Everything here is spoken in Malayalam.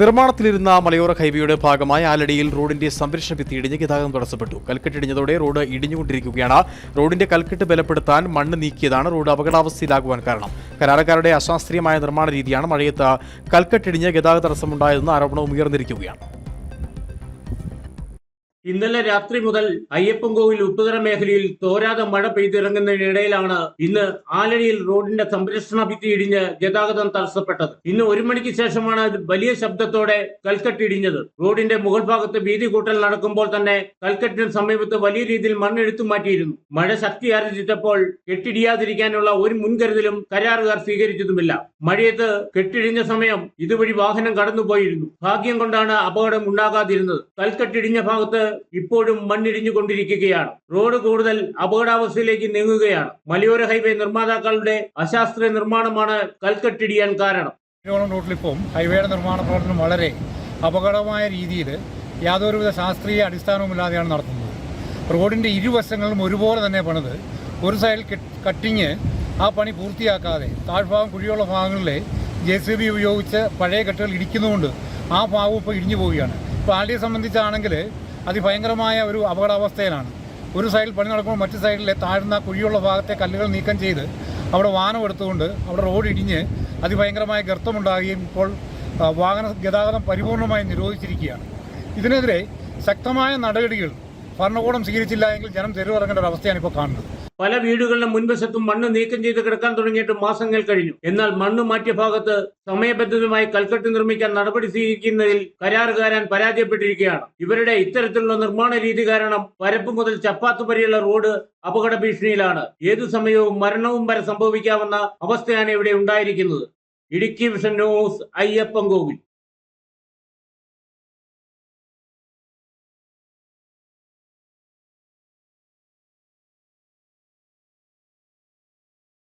നിർമ്മാണത്തിലിരുന്ന മലയോര ഹൈവേയുടെ ഭാഗമായ ആലടിയിൽ റോഡിന്റെ സംരക്ഷണ ഭിത്തി ഇടിഞ്ഞ് ഗതാഗതം തടസ്സപ്പെട്ടു. കൽക്കെട്ട് ഇടിഞ്ഞതോടെ റോഡ് ഇടിഞ്ഞുകൊണ്ടിരിക്കുകയാണ്. റോഡിന്റെ കൽക്കെട്ട് ബലപ്പെടുത്താൻ മണ്ണ് നീക്കിയതാണ് റോഡ് അപകടാവസ്ഥയിലാകുവാൻ കാരണം. കരാറുകാരുടെ അശാസ്ത്രീയമായ നിർമ്മാണ രീതിയാണ് മഴയത്ത് കൽക്കെട്ടിടിഞ്ഞ് ഗതാഗത തടസ്സമുണ്ടായതെന്ന ആരോപണവും ഉയർന്നിരിക്കുകയാണ്. ഇന്നലെ രാത്രി മുതൽ അയ്യപ്പൻകോവിൽ ഉപ്പുതറ മേഖലയിൽ തോരാതെ മഴ പെയ്തിറങ്ങുന്നതിനിടയിലാണ് ഇന്ന് ആലടിയിൽ റോഡിന്റെ സംരക്ഷണ ഭിത്തി ഇടിഞ്ഞ് ഗതാഗതം തടസ്സപ്പെട്ടത്. ഇന്ന് ഒരു മണിക്ക് ശേഷമാണ് വലിയ ശബ്ദത്തോടെ കൽക്കെട്ട് ഇടിഞ്ഞത്. റോഡിന്റെ മുകൾ ഭാഗത്ത് വീതി കൂട്ടൽ നടക്കുമ്പോൾ തന്നെ കൽക്കെട്ടിന് സമീപത്ത് വലിയ രീതിയിൽ മണ്ണെടുത്തു മാറ്റിയിരുന്നു. മഴ ശക്തി ആർജിച്ചപ്പോൾ കെട്ടിടിയാതിരിക്കാനുള്ള ഒരു മുൻകരുതലും കരാറുകാർ സ്വീകരിച്ചതുമില്ല. മഴയത്ത് കെട്ടിടിഞ്ഞ സമയം ഇതുവഴി വാഹനം കടന്നുപോയിരുന്നു. ഭാഗ്യം കൊണ്ടാണ് അപകടം ഉണ്ടാകാതിരുന്നത്. കൽക്കെട്ടിടിഞ്ഞ ഭാഗത്ത് ഇപ്പോഴും മണ്ണിടിഞ്ഞുകൊണ്ടിരിക്കുകയാണ് റോഡ് കൂടുതൽ അപകടാവസ്ഥയിലേക്ക് നീങ്ങുകയാണ്. മലയോര ഹൈവേ നിർമ്മാതാക്കളുടെ അശാസ്ത്രീയ നിർമ്മാണമാണ് കൽക്കെട്ടിടിയാൻ കാരണം. റൂട്ടിലിപ്പം ഹൈവേയുടെ നിർമ്മാണ പ്രവർത്തനം വളരെ അപകടമായ രീതിയിൽ യാതൊരുവിധ ശാസ്ത്രീയ അടിസ്ഥാനവുമില്ലാതെയാണ് നടത്തുന്നത്. റോഡിന്റെ ഇരുവശങ്ങളിലും ഒരുപോലെ തന്നെ പണിത് ഒരു സൈഡിൽ കെട്ട്- കട്ടിങ് ആ പണി പൂർത്തിയാക്കാതെ താഴ്ഭാഗം കുഴിയുള്ള ഭാഗങ്ങളിലെ ജെ സി ബി ഉപയോഗിച്ച് പഴയ കെട്ടുകൾ ഇടിക്കുന്നതുകൊണ്ട് ആ ഭാഗവും ഇപ്പോൾ ഇടിഞ്ഞു പോവുകയാണ്. ഇപ്പോൾ ആളിയെ സംബന്ധിച്ചാണെങ്കിൽ അതിഭയങ്കരമായ ഒരു അപകടാവസ്ഥയിലാണ്. ഒരു സൈഡിൽ പണി നടക്കുമ്പോൾ മറ്റു സൈഡിലെ താഴ്ന്ന കുഴിയുള്ള ഭാഗത്തെ കല്ലുകൾ നീക്കം ചെയ്ത് അവിടെ വാഹനം എടുത്തുകൊണ്ട് അവിടെ റോഡ് ഇടിഞ്ഞ് അതിഭയങ്കരമായ ഗർത്തമുണ്ടാകുകയും ഇപ്പോൾ വാഹന ഗതാഗതം പരിപൂർണമായി നിരോധിച്ചിരിക്കുകയാണ്. ഇതിനെതിരെ ശക്തമായ നടപടികൾ ഭരണകൂടം സ്വീകരിച്ചില്ല എങ്കിൽ ജനം തെരുവിറങ്ങേണ്ട ഒരു അവസ്ഥയാണ് ഇപ്പോൾ കാണുന്നത്. പല വീടുകളുടെ മുൻവശത്തും മണ്ണ് നീക്കം ചെയ്ത് കിടക്കാൻ തുടങ്ങിയിട്ട് മാസങ്ങൾ കഴിഞ്ഞു. എന്നാൽ മണ്ണ് മാറ്റിയ ഭാഗത്ത് സമയബന്ധിതമായി കൽക്കെട്ട് നിർമ്മിക്കാൻ നടപടി സ്വീകരിക്കുന്നതിൽ കരാറുകാരൻ പരാജയപ്പെട്ടിരിക്കുകയാണ്. ഇവരുടെ ഇത്തരത്തിലുള്ള നിർമ്മാണ രീതി കാരണം പരപ്പ് മുതൽ ചപ്പാത്ത് വരെയുള്ള റോഡ് അപകട ഭീഷണിയിലാണ്. ഏതു സമയവും മരണവും വരെ സംഭവിക്കാവുന്ന അവസ്ഥയാണ് ഇവിടെ ഉണ്ടായിരിക്കുന്നത്. Idukki vision news Ayyappan Kovil.